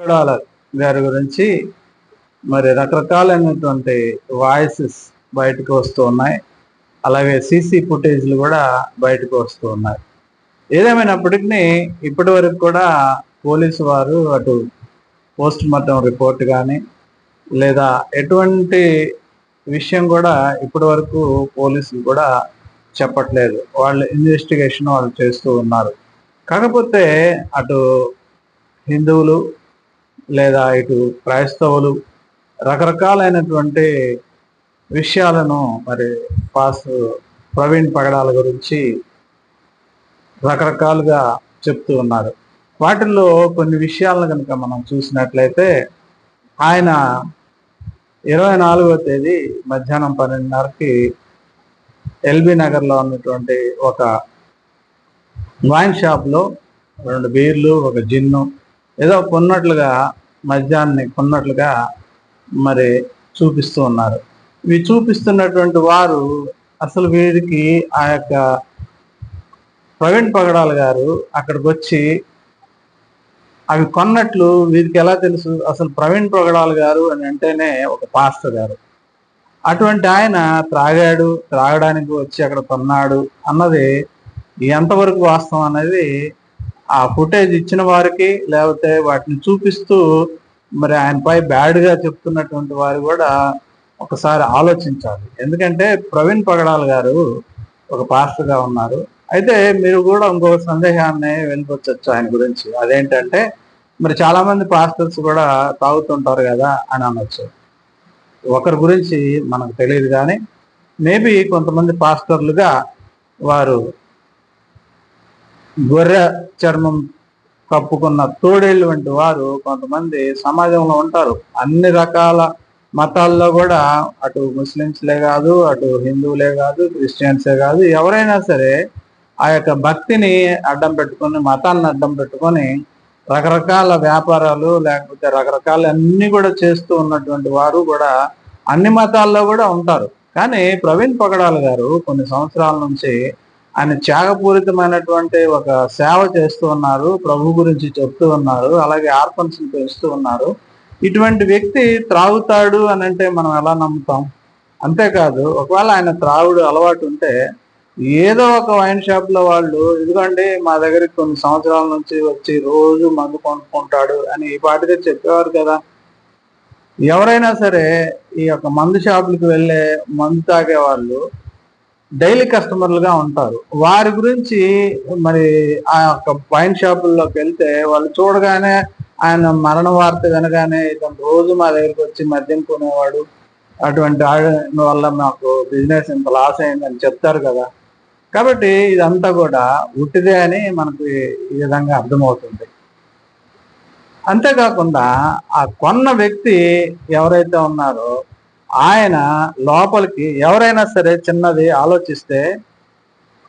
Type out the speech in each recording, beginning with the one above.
కొడాల గారి గురించి మరి రకరకాలైనటువంటి వాయిసెస్ బయటకు వస్తూ ఉన్నాయి. అలాగే సీసీ ఫుటేజ్లు కూడా బయటకు వస్తూ ఉన్నాయి. ఏదేమైనప్పటికీ ఇప్పటి వరకు కూడా పోలీసు వారు అటు పోస్ట్ మార్టం రిపోర్ట్ కానీ లేదా ఎటువంటి విషయం కూడా ఇప్పటి వరకు పోలీసులు కూడా చెప్పట్లేదు. వాళ్ళ ఇన్వెస్టిగేషన్ వాళ్ళు చేస్తూ ఉన్నారు. కాకపోతే అటు హిందువులు లేదా ఇటు క్రైస్తవులు రకరకాలైనటువంటి విషయాలను మరి పాస్ ప్రవీణ్ పగడాల గురించి రకరకాలుగా చెప్తూ ఉన్నారు. వాటిల్లో కొన్ని విషయాలను కనుక మనం చూసినట్లయితే ఆయన ఇరవై నాలుగవ తేదీ మధ్యాహ్నం పన్నెండున్నరకి ఎల్బీ నగర్లో ఉన్నటువంటి ఒక వైన్ షాప్లో రెండు బీర్లు ఒక జిన్ను ఏదో కొన్నట్లుగా మద్యాన్ని కొన్నట్లుగా మరి చూపిస్తూ ఉన్నారు. ఇవి చూపిస్తున్నటువంటి వారు అసలు వీరికి ఆ యొక్క ప్రవీణ్ పగడాల్ గారు అక్కడికి వచ్చి అవి కొన్నట్లు వీరికి ఎలా తెలుసు? అసలు ప్రవీణ్ పగడాల్ గారు అని అంటేనే ఒక పాస్టర్ గారు. అటువంటి ఆయన త్రాగాడు త్రాగడానికి వచ్చి అక్కడ కొన్నాడు అన్నది ఎంతవరకు వాస్తవం అనేది ఆ ఫుటేజ్ ఇచ్చిన వారికి లేకపోతే వాటిని చూపిస్తూ మరి ఆయనపై బ్యాడ్గా చెప్తున్నటువంటి వారు కూడా ఒకసారి ఆలోచించాలి. ఎందుకంటే ప్రవీణ్ పగడాల్ గారు ఒక పాస్టర్గా ఉన్నారు. అయితే మీరు కూడా ఇంకొక సందేహాన్ని వెళ్ళిపోవచ్చు ఆయన గురించి. అదేంటంటే మరి చాలామంది పాస్టర్స్ కూడా తాగుతుంటారు కదా అని అనొచ్చు. ఒకరి గురించి మనకు తెలియదు కానీ మేబీ కొంతమంది పాస్టర్లుగా వారు గొర్రె చర్మం కప్పుకున్న తోడేళ్ళు వంటి వారు కొంతమంది సమాజంలో ఉంటారు. అన్ని రకాల మతాల్లో కూడా అటు ముస్లిమ్స్లే కాదు అటు హిందువులే కాదు క్రిస్టియన్సే కాదు ఎవరైనా సరే ఆ యొక్క భక్తిని అడ్డం పెట్టుకొని మతాన్ని అడ్డం పెట్టుకొని రకరకాల వ్యాపారాలు లేకపోతే రకరకాల అన్ని కూడా చేస్తూ ఉన్నటువంటి వారు కూడా అన్ని మతాల్లో కూడా ఉంటారు. కానీ ప్రవీణ్ పగడాల గారు కొన్ని సంవత్సరాల నుంచి ఆయన త్యాగపూరితమైనటువంటి ఒక సేవ చేస్తూ ఉన్నారు ప్రభు గురించి చెప్తూ ఉన్నారు అలాగే ఆర్పన్స్ పెంచుతూ ఉన్నారు. ఇటువంటి వ్యక్తి త్రాగుతాడు అని అంటే మనం ఎలా నమ్ముతాం? అంతేకాదు ఒకవేళ ఆయన త్రాగుడు అలవాటు ఉంటే ఏదో ఒక వైన్ షాప్లో వాళ్ళు ఇదిగోండి మా దగ్గరికి కొన్ని సంవత్సరాల నుంచి వచ్చి రోజు మందు కొనుక్కుంటాడు అని ఈ పాటిగా చెప్పేవారు కదా. ఎవరైనా సరే ఈ యొక్క మందు షాపులకు వెళ్ళే మందు తాగే వాళ్ళు డైలీ కస్టమర్లుగా ఉంటారు. వారి గురించి మరి ఆ యొక్క వైన్ షాపుల్లోకి వెళ్తే వాళ్ళు చూడగానే ఆయన మరణ వార్త వినగానే ఇతను రోజు మా దగ్గరికి వచ్చి మద్యం కొనేవాడు. అటువంటి ఆయన వల్ల మాకు బిజినెస్ ఇంత లాస్ అయిందని చెప్తారు కదా. కాబట్టి ఇదంతా కూడా ఉట్టిదే అని మనకు ఈ విధంగా అర్థమవుతుంది. అంతేకాకుండా ఆ కొన్న వ్యక్తి ఎవరైతే ఉన్నారో ఆయన లోపలికి ఎవరైనా సరే చిన్నది ఆలోచిస్తే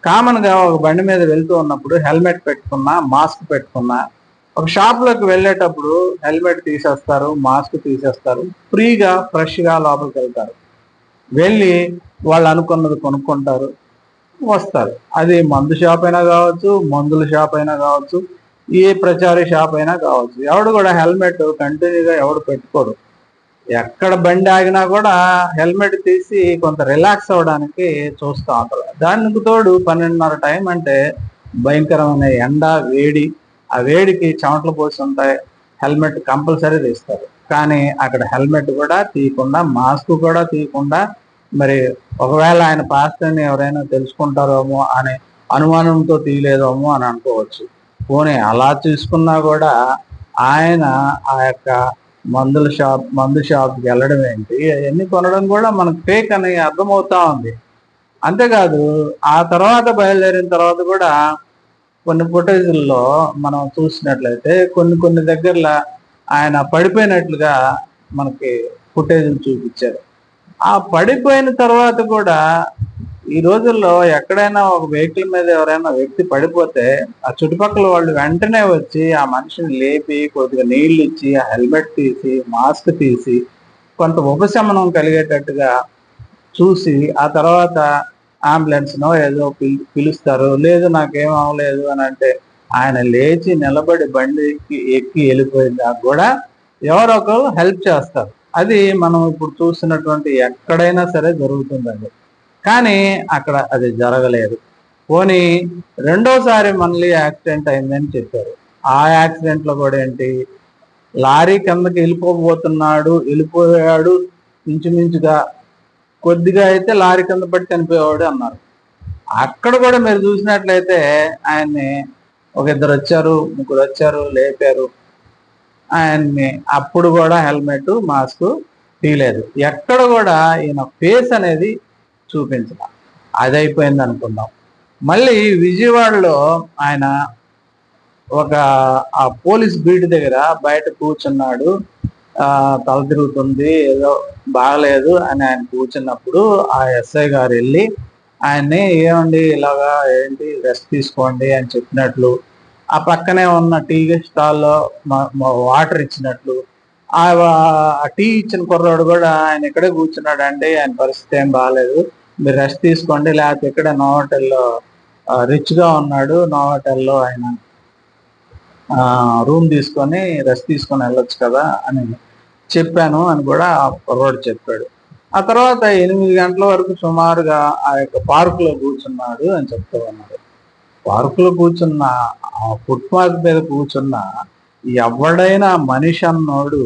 కామన్గా ఒక బండి మీద వెళ్తూ ఉన్నప్పుడు హెల్మెట్ పెట్టుకున్నా మాస్క్ పెట్టుకున్నా ఒక షాప్లోకి వెళ్ళేటప్పుడు హెల్మెట్ తీసేస్తారు మాస్క్ తీసేస్తారు ఫ్రీగా ఫ్రెష్గా లోపలికి వెళ్తారు. వెళ్ళి వాళ్ళు అనుకున్నది కొనుక్కుంటారు వస్తారు. అది మందు షాప్ అయినా కావచ్చు మందుల షాప్ అయినా కావచ్చు ఏ ప్రచార షాప్ అయినా కావచ్చు. ఎవడు కూడా హెల్మెట్ కంటిన్యూగా ఎవడు పెట్టుకోడు. ఎక్కడ బండి ఆగినా కూడా హెల్మెట్ తీసి కొంత రిలాక్స్ అవ్వడానికి చూస్తూ ఉంటారు. దానికి తోడు పన్నెండున్నర టైం అంటే భయంకరమైన ఎండ వేడి. ఆ వేడికి చెమటలు పోసి ఉంటాయి. హెల్మెట్ కంపల్సరీ తీస్తారు. కానీ అక్కడ హెల్మెట్ కూడా తీయకుండా మాస్క్ కూడా తీయకుండా మరి ఒకవేళ ఆయన పాస్టర్ని ఎవరైనా తెలుసుకుంటారేమో అనే అనుమానంతో తీయలేదేమో అని అనుకోవచ్చు. పోనీ అలా చూసుకున్నా కూడా ఆయన ఆ యొక్క మందుల షాప్ మందు షాప్కి వెళ్ళడం ఏంటి? అవన్నీ కొనడం కూడా మనకు ఫేక్ అని అర్థమవుతా ఉంది. అంతేకాదు ఆ తర్వాత బయలుదేరిన తర్వాత కూడా కొన్ని ఫుటేజ్ల్లో మనం చూసినట్లయితే కొన్ని కొన్ని దగ్గరలో ఆయన పడిపోయినట్లుగా మనకి ఫుటేజ్లు చూపించారు. ఆ పడిపోయిన తర్వాత కూడా ఈ రోజుల్లో ఎక్కడైనా ఒక వెహికల్ మీద ఎవరైనా వ్యక్తి పడిపోతే ఆ చుట్టుపక్కల వాళ్ళు వెంటనే వచ్చి ఆ మనిషిని లేపి కొద్దిగా నీళ్ళు ఇచ్చి ఆ హెల్మెట్ తీసి మాస్క్ తీసి కొంత ఉపశమనం కలిగేటట్టుగా చూసి ఆ తర్వాత అంబులెన్స్నో ఏదో పిలు పిలుస్తారు లేదు నాకేం అవ్వలేదు అని అంటే ఆయన లేచి నిలబడి బండి ఎక్కి ఎక్కి వెళ్ళిపోయిందా కూడా ఎవరో ఒకరు హెల్ప్ చేస్తారు. అది మనం ఇప్పుడు చూస్తున్నటువంటి ఎక్కడైనా సరే జరుగుతుందండి. కానీ అక్కడ అది జరగలేదు. పోనీ రెండోసారి మళ్ళీ యాక్సిడెంట్ అయిందని చెప్పారు. ఆ యాక్సిడెంట్లో కూడా ఏంటి? లారీ కిందకి వెళ్ళిపోబోతున్నాడు వెళ్ళిపోయాడు ఇంచుమించుగా కొద్దిగా అయితే లారీ కింద పట్టి చనిపోయేవాడు అన్నారు. అక్కడ కూడా మీరు చూసినట్లయితే ఆయన్ని ఒక ఇద్దరు వచ్చారు ముగ్గురు వచ్చారు లేపారు. ఆయన్ని అప్పుడు కూడా హెల్మెట్ మాస్క్ తీయలేదు. ఎక్కడ కూడా ఈయన ఫేస్ అనేది చూపించడం. అది అయిపోయింది అనుకుందాం. మళ్ళీ విజయవాడలో ఆయన ఒక ఆ పోలీస్ బీట్ దగ్గర బయట కూర్చున్నాడు. తల తిరుగుతుంది ఏదో బాగలేదు అని ఆయన కూర్చున్నప్పుడు ఆ ఎస్ఐ గారు వెళ్ళి ఆయన్ని ఏమండి ఇలాగా ఏంటి రెస్ట్ తీసుకోండి అని చెప్పినట్లు ఆ పక్కనే ఉన్న టీ స్టాల్లో వాటర్ ఇచ్చినట్లు ఆ ఆ టీ ఇచ్చిన కుర్రాడు కూడా ఆయన ఇక్కడే కూర్చున్నాడు అండి ఆయన పరిస్థితి ఏం బాగాలేదు. మీరు రెస్ట్ తీసుకోండి. లేకపోతే ఇక్కడ నోవటెల్లో రిచ్గా ఉన్నాడు నోవటెల్లో ఆయన రూమ్ తీసుకొని రెస్ట్ తీసుకొని వెళ్ళొచ్చు కదా అని చెప్పాను అని కూడా ఆ కుర్రాడు చెప్పాడు. ఆ తర్వాత ఎనిమిది గంటల వరకు సుమారుగా ఆ యొక్క పార్కులో కూర్చున్నాడు అని చెప్తూ ఉన్నారు. పార్కులో కూర్చున్న ఆ ఫుట్పాత్ మీద కూర్చున్న ఎవడైనా మనిషి అన్నోడు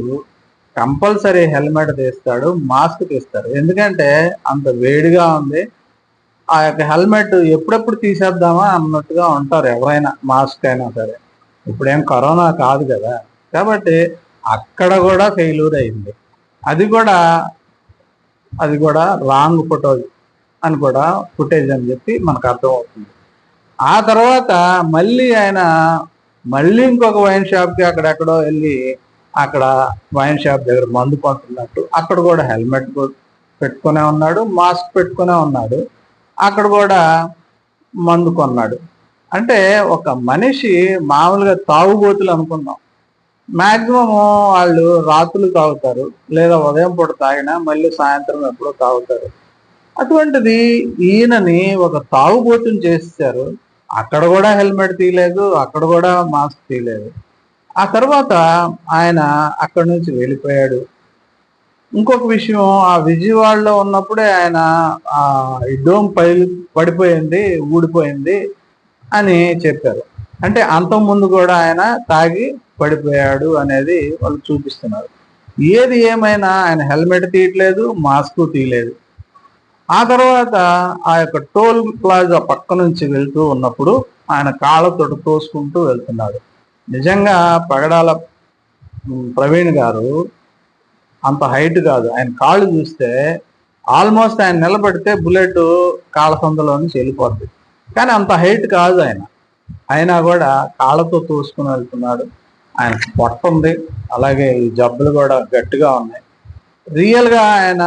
కంపల్సరీ హెల్మెట్ తీస్తాడు మాస్క్ తీస్తాడు. ఎందుకంటే అంత వేడిగా ఉంది. ఆ యొక్క హెల్మెట్ ఎప్పుడెప్పుడు తీసేద్దామా అన్నట్టుగా ఉంటారు ఎవరైనా మాస్క్ అయినా సరే. ఇప్పుడేం కరోనా కాదు కదా. కాబట్టి అక్కడ కూడా ఫెయిల్యూర్ అయింది. అది కూడా అది కూడా రాంగ్ ఫోటో అని కూడా ఫుటేజ్ అని చెప్పి మనకు అర్థమవుతుంది. ఆ తర్వాత మళ్ళీ ఆయన మళ్ళీ ఇంకొక వైన్ షాప్కి అక్కడెక్కడో వెళ్ళి అక్కడ వైన్ షాప్ దగ్గర మందు కొంటున్నట్టు అక్కడ కూడా హెల్మెట్ పెట్టుకునే ఉన్నాడు మాస్క్ పెట్టుకునే ఉన్నాడు అక్కడ కూడా మందు కొన్నాడు. అంటే ఒక మనిషి మామూలుగా తాగుబోతులు అనుకుందాం. మాక్సిమం వాళ్ళు రాత్రులు తాగుతారు లేదా ఉదయం పూట తాగినా మళ్ళీ సాయంత్రం ఎప్పుడో తాగుతారు. అటువంటిది ఈయనని ఒక తాగుబోతుని చేస్తారు అక్కడ కూడా హెల్మెట్ తీయలేదు అక్కడ కూడా మాస్క్ తీయలేదు. ఆ తర్వాత ఆయన అక్కడి నుంచి వెళ్ళిపోయాడు. ఇంకొక విషయం ఆ విజయవాడలో ఉన్నప్పుడే ఆయన ఆ ఈ డోమ్ పై పడిపోయింది ఊడిపోయింది అని చెప్పారు. అంటే అంతకుముందు ముందు కూడా ఆయన తాగి పడిపోయాడు అనేది వాళ్ళు చూపిస్తున్నారు. ఏది ఏమైనా ఆయన హెల్మెట్ తీయట్లేదు మాస్క్ తీయలేదు. ఆ తర్వాత ఆ యొక్క టోల్ ప్లాజా పక్క నుంచి వెళ్తూ ఉన్నప్పుడు ఆయన కాళ్ళతో తోసుకుంటూ వెళ్తున్నాడు. నిజంగా పగడాల ప్రవీణ్ గారు అంత హైట్ కాదు. ఆయన కాళ్ళు చూస్తే ఆల్మోస్ట్ ఆయన నిలబడితే బుల్లెట్ కాళ్ళ సందులో నుంచి వెళ్ళిపోద్ది. కానీ అంత హైట్ కాదు ఆయన. అయినా కూడా కాళ్ళతో తోసుకుని వెళ్తున్నాడు. ఆయన పొట్ట ఉంది. అలాగే ఈ జబ్బులు కూడా గట్టిగా ఉన్నాయి. రియల్గా ఆయన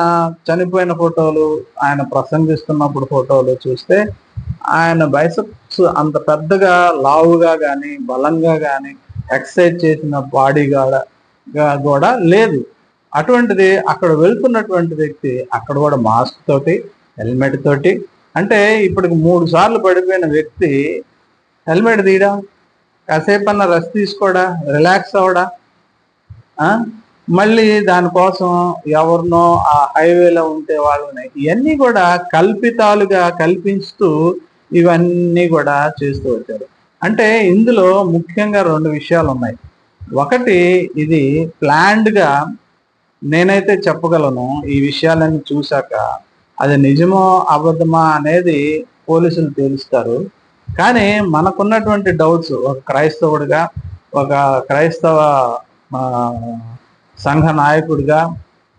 చనిపోయిన ఫోటోలు ఆయన ప్రసంగిస్తున్నప్పుడు ఫోటోలు చూస్తే ఆయన బైసప్ అంత పెద్దగా లావుగా కానీ బలంగా కానీ ఎక్సర్సైజ్ చేసిన బాడీ కూడా లేదు. అటువంటిది అక్కడ వెళ్తున్నటువంటి వ్యక్తి అక్కడ కూడా మాస్క్ తోటి హెల్మెట్ తోటి అంటే ఇప్పటికి మూడు సార్లు పడిపోయిన వ్యక్తి హెల్మెట్ తీయడా? కాసేపు అన్న రెస్ట్ తీసుకోడా? రిలాక్స్ అవడా? మళ్ళీ దానికోసం ఎవరినో ఆ హైవేలో ఉంటే వాళ్ళని ఇవన్నీ కూడా కల్పితాలుగా కల్పిస్తూ ఇవన్నీ కూడా చేస్తూ వచ్చారు. అంటే ఇందులో ముఖ్యంగా రెండు విషయాలు ఉన్నాయి ఒకటి ఇది ప్లాన్డ్గా నేనైతే చెప్పగలను ఈ విషయాలన్నీ చూశాక అది నిజమో అబద్ధమా అనేది పోలీసులు తేలుస్తారు. కానీ మనకున్నటువంటి డౌట్స్ ఒక క్రైస్తవుడిగా ఒక క్రైస్తవ సంఘ నాయకుడిగా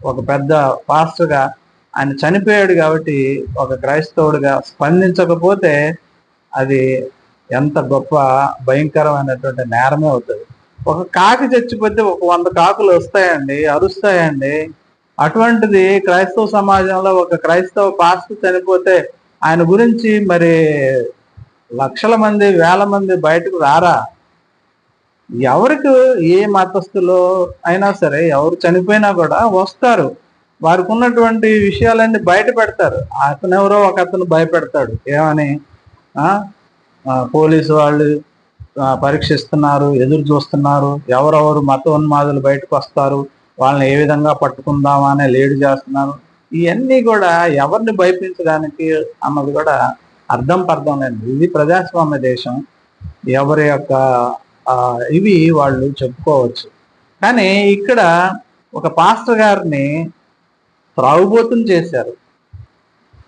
ఒక పెద్ద పాస్టర్గా ఆయన చనిపోయాడు కాబట్టి ఒక క్రైస్తవుడిగా స్పందించకపోతే అది ఎంత గొప్ప భయంకరమైనటువంటి నేరమే అవుతుంది. ఒక కాకి చచ్చిపోతే ఒక వంద కాకులు వస్తాయండి అరుస్తాయండి. అటువంటిది క్రైస్తవ సమాజంలో ఒక క్రైస్తవ పాస్టర్ చనిపోతే ఆయన గురించి మరి లక్షల మంది వేల మంది బయటకు రారా? ఎవరికి ఏ మతస్థులో అయినా సరే ఎవరు చనిపోయినా కూడా వస్తారు. వారికి ఉన్నటువంటి విషయాలన్నీ బయట పెడతారు. అతను ఎవరో ఒక అతను భయపెడతాడు. ఏమని? పోలీసు వాళ్ళు పరీక్షిస్తున్నారు ఎదురు చూస్తున్నారు ఎవరెవరు మతోన్మాదులు బయటకు వస్తారు వాళ్ళని ఏ విధంగా పట్టుకుందామా అనే లేడు చేస్తున్నారు. ఇవన్నీ కూడా ఎవరిని భయపించడానికి అన్నది కూడా అర్థం పర్థం లేదు ఇది ప్రజాస్వామ్య దేశం. ఎవరి యొక్క ఇవి వాళ్ళు చెప్పుకోవచ్చు. కానీ ఇక్కడ ఒక పాస్టర్ గారిని త్రాగుబోతుని చేశారు.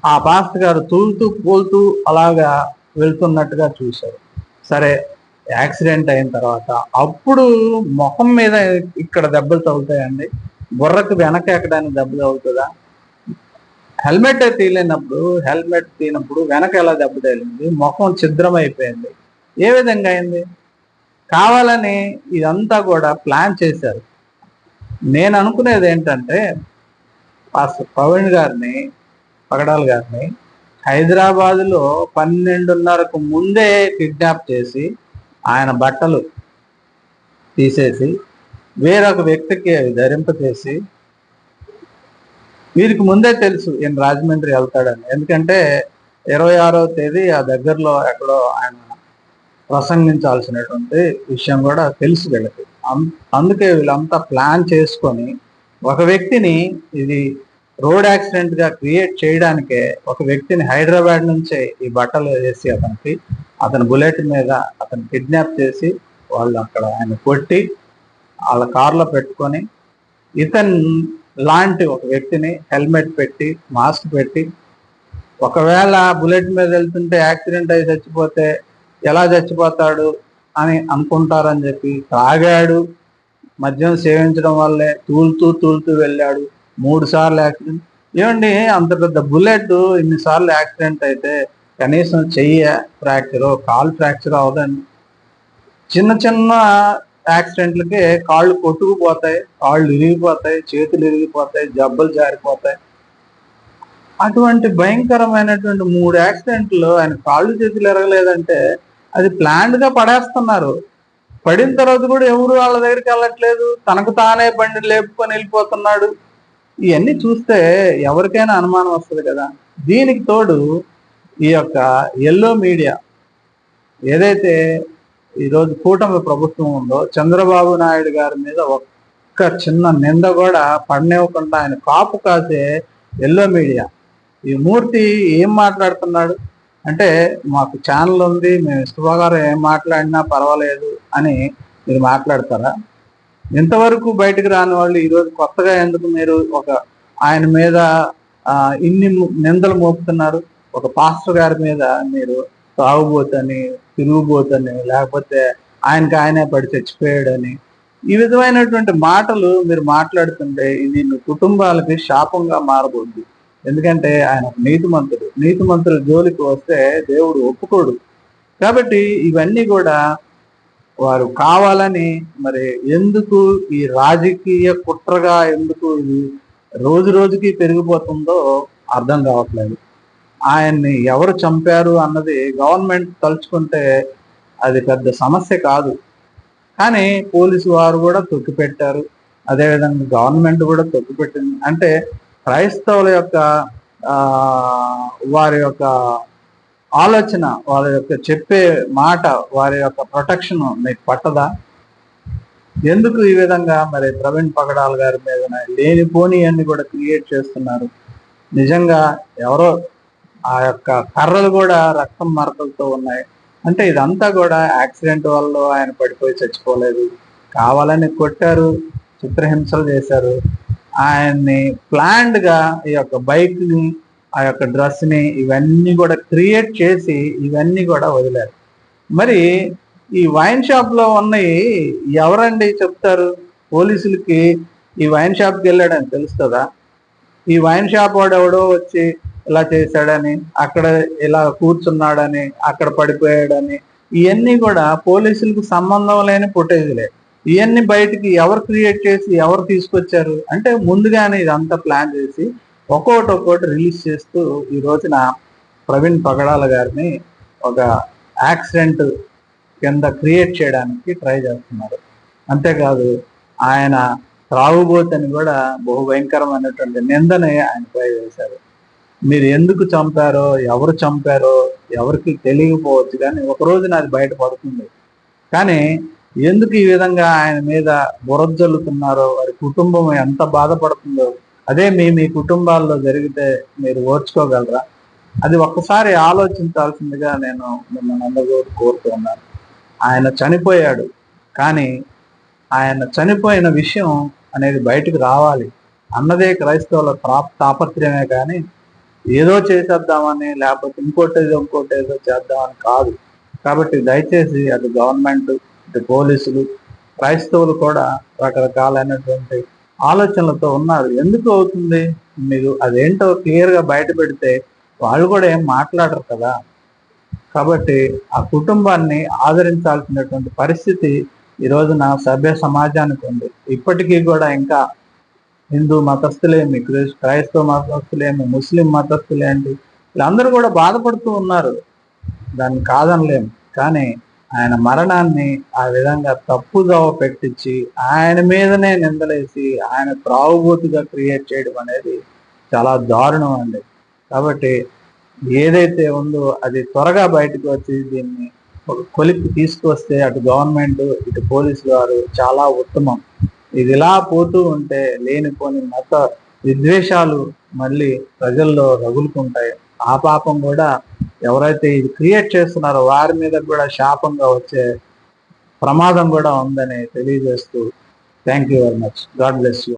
ఆ పాస్టర్ గారు తూలుతూ పోలుతూ అలాగా వెళ్తున్నట్టుగా చూశారు. సరే యాక్సిడెంట్ అయిన తర్వాత అప్పుడు ముఖం మీద ఇక్కడ దెబ్బలు తగులుతాయండి. బుర్రకు వెనక ఎక్కడానికి దెబ్బ తగులుతుందా? హెల్మెట్ తీయలేనప్పుడు హెల్మెట్ తీనప్పుడు వెనక ఎలా దెబ్బ తగిలింది? ముఖం ఛిద్రం అయిపోయింది ఏ విధంగా అయింది? కావాలని ఇదంతా కూడా ప్లాన్ చేశారు. నేను అనుకునేది ఏంటంటే పాస్టర్ పవన్ గారిని పగడాల్ గారిని హైదరాబాదులో పన్నెండున్నరకు ముందే కిడ్నాప్ చేసి ఆయన బట్టలు తీసేసి వేరొక వ్యక్తికి అవి ధరింపచేసి వీరికి ముందే తెలుసు ఈయన రాజమండ్రి వెళ్తాడని. ఎందుకంటే ఇరవై ఆరో తేదీ ఆ దగ్గరలో ఎక్కడో ఆయన ప్రసంగించాల్సినటువంటి విషయం కూడా తెలుసు వీళ్ళకి. అం- అందుకే వీళ్ళంతా ప్లాన్ చేసుకొని ఒక వ్యక్తిని ఇది రోడ్ యాక్సిడెంట్గా క్రియేట్ చేయడానికే ఒక వ్యక్తిని హైదరాబాద్ నుంచే ఈ బట్టలు వేసి అతనికి అతని బుల్లెట్ మీద అతను కిడ్నాప్ చేసి వాళ్ళు అక్కడ ఆయన కొట్టి వాళ్ళ కార్లో పెట్టుకొని ఇతను లాంటి ఒక వ్యక్తిని హెల్మెట్ పెట్టి మాస్క్ పెట్టి ఒకవేళ బుల్లెట్ మీద వెళ్తుంటే యాక్సిడెంట్ అయి చచ్చిపోతే ఎలా చచ్చిపోతాడు అని అనుకుంటారని చెప్పి తాగాడు. మద్యం సేవించడం వల్లే తూలుతూ తూలుతూ వెళ్ళాడు. మూడు సార్లు యాక్సిడెంట్. ఏమండి అంత పెద్ద బుల్లెట్ ఇన్నిసార్లు యాక్సిడెంట్ అయితే కనీసం చెయ్యి ఫ్రాక్చర్ కాలు ఫ్రాక్చర్ అవదండి. చిన్న చిన్న యాక్సిడెంట్లకే కాళ్ళు కొట్టుకుపోతాయి కాళ్ళు ఇరిగిపోతాయి చేతులు ఇరిగిపోతాయి జబ్బలు జారిపోతాయి. అటువంటి భయంకరమైనటువంటి మూడు యాక్సిడెంట్లు ఆయన కాళ్ళు చేతులు ఎరగలేదంటే అది ప్లాన్డ్గా పడేస్తున్నారు. పడిన తర్వాత కూడా ఎవరు వాళ్ళ దగ్గరికి వెళ్ళట్లేదు. తనకు తానే బండి లేపుకొని వెళ్ళిపోతున్నాడు. ఇవన్నీ చూస్తే ఎవరికైనా అనుమానం వస్తుంది కదా. దీనికి తోడు ఈ యొక్క ఎల్లో మీడియా ఏదైతే ఈరోజు కూటమి ప్రభుత్వం ఉందో చంద్రబాబు నాయుడు గారి మీద ఒక్క చిన్న నింద కూడా పడనివ్వకుండా ఆయన కాపు కాసే ఎల్లో మీడియా ఈ మూర్తి ఏం మాట్లాడుతున్నాడు? అంటే మాకు ఛానల్ ఉంది మేము ఇష్టప్రకారం ఏం మాట్లాడినా పర్వాలేదు అని మీరు మాట్లాడతారా? ఇంతవరకు బయటకు రాని వాళ్ళు ఈరోజు కొత్తగా ఎందుకు మీరు ఒక ఆయన మీద ఇన్ని నిందలు మోపుతున్నారు? ఒక పాస్టర్ గారి మీద మీరు తాగుబోతని తిరుగుబోతని లేకపోతే ఆయనకి ఆయనే పడి చచ్చిపోయాడని ఈ విధమైనటువంటి మాటలు మీరు మాట్లాడుతుంటే ఇది కుటుంబాలకి శాపంగా మారబోద్ది. ఎందుకంటే ఆయన ఒక నీతిమంతుడు. నీతిమంతుల జోలికి వస్తే దేవుడు ఒప్పుకోడు. కాబట్టి ఇవన్నీ కూడా వారు కావాలని మరి ఎందుకు ఈ రాజకీయ కుట్రగా ఎందుకు ఇది రోజు రోజుకి పెరిగిపోతుందో అర్థం కావట్లేదు. ఆయన్ని ఎవరు చంపారు అన్నది గవర్నమెంట్ తలుచుకుంటే అది పెద్ద సమస్య కాదు. కానీ పోలీసు వారు కూడా తొక్కిపెట్టారు. అదేవిధంగా గవర్నమెంట్ కూడా తొక్కిపెట్టింది. అంటే క్రైస్తవుల యొక్క వారి యొక్క ఆలోచన వారి యొక్క చెప్పే మాట వారి యొక్క ప్రొటెక్షన్ మీకు పట్టదా? ఎందుకు ఈ విధంగా మరి ప్రవీణ్ పగడాల్ గారి మీద లేనిపోని అన్ని కూడా క్రియేట్ చేస్తున్నారు? నిజంగా ఎవరో ఆ యొక్క కర్రలు కూడా రక్తం మరకలతో ఉన్నాయి. అంటే ఇదంతా కూడా యాక్సిడెంట్ వల్ల ఆయన పడిపోయి చచ్చిపోలేదు. కావాలని కొట్టారు చిత్రహింసలు చేశారు. ఆయన్ని ప్లాండ్గా ఈ యొక్క బైక్ని ఆ యొక్క డ్రెస్ని ఇవన్నీ కూడా క్రియేట్ చేసి ఇవన్నీ కూడా వదిలారు. మరి ఈ వైన్ షాప్లో ఉన్నాయి ఎవరండి చెప్తారు? పోలీసులకి ఈ వైన్ షాప్కి వెళ్ళాడని తెలుస్తుందా? ఈ వైన్ షాప్ వాడు ఎవడో వచ్చి ఇలా చేశాడని అక్కడ ఇలా కూర్చున్నాడని అక్కడ పడిపోయాడని ఇవన్నీ కూడా పోలీసులకు సంబంధం లేని ఫుటేజ్లే ఇవన్నీ బయటికి ఎవరు క్రియేట్ చేసి ఎవరు తీసుకొచ్చారు? అంటే ముందుగానే ఇదంతా ప్లాన్ చేసి ఒక్కొక్కటి ఒక్కొక్కటి రిలీజ్ చేస్తూ ఈ రోజున ప్రవీణ్ పగడాల గారిని ఒక యాక్సిడెంట్ కింద క్రియేట్ చేయడానికి ట్రై చేస్తున్నారు. అంతేకాదు ఆయన త్రాగుబోతని కూడా బహు భయంకరమైనటువంటి ఆయన ట్రై చేశారు. మీరు ఎందుకు చంపారో ఎవరు చంపారో ఎవరికి తెలియకపోవచ్చు కానీ ఒక రోజున అది బయటపడుతుంది కానీ ఎందుకు ఈ విధంగా ఆయన మీద బురద జల్లుతున్నారో వారి కుటుంబం ఎంత బాధపడుతుందో అదే మీ మీ కుటుంబాల్లో జరిగితే మీరు ఓర్చుకోగలరా? అది ఒక్కసారి ఆలోచించాల్సిందిగా నేను మిమ్మల్ని అందరూ కోరుతున్నాను ఆయన చనిపోయాడు కానీ ఆయన చనిపోయిన విషయం అనేది బయటకు రావాలి. అన్నదే క్రైస్తవుల ప్రా తాపత్రయమే కానీ ఏదో చేసేద్దామని లేకపోతే ఇంకోటి ఏదో ఇంకోటి ఏదో చేద్దామని కాదు. కాబట్టి దయచేసి అటు గవర్నమెంట్ ఇటు పోలీసులు క్రైస్తవులు కూడా రకరకాలైనటువంటి ఆలోచనలతో ఉన్నారు. ఎందుకు అవుతుంది? మీరు అదేంటో క్లియర్గా బయట పెడితే వాళ్ళు కూడా ఏం మాట్లాడరు కదా. కాబట్టి ఆ కుటుంబాన్ని ఆదరించాల్సినటువంటి పరిస్థితి ఈ రోజున సభ్య సమాజానికి ఉంది. ఇప్పటికీ కూడా ఇంకా హిందూ మతస్థులేమి క్రిస్ క్రైస్తవ మతస్థులేమి ముస్లిం మతస్థులేంటి వీళ్ళందరూ కూడా బాధపడుతూ ఉన్నారు. దాన్ని కాదనలేము కానీ ఆయన మరణాన్ని ఆ విధంగా తప్పుదోవ పెట్టించి ఆయన మీదనే నిందలేసి ఆయన త్రాగుబోతుగా క్రియేట్ చేయడం అనేది చాలా దారుణం అండి. కాబట్టి ఏదైతే ఉందో అది త్వరగా బయటకు వచ్చి దీన్ని ఒక తీసుకొస్తే అటు గవర్నమెంట్ ఇటు పోలీసు వారు చాలా ఉత్తమం. ఇది ఇలా పోతూ ఉంటే లేనిపోని మత విద్వేషాలు మళ్ళీ ప్రజల్లో రగులుకుంటాయి. ఆ పాపం కూడా ఎవరైతే ఇది క్రియేట్ చేస్తున్నారో వారి మీద కూడా శాపంగా వచ్చే ప్రమాదం కూడా ఉందని తెలియజేస్తూ thank you very much God bless you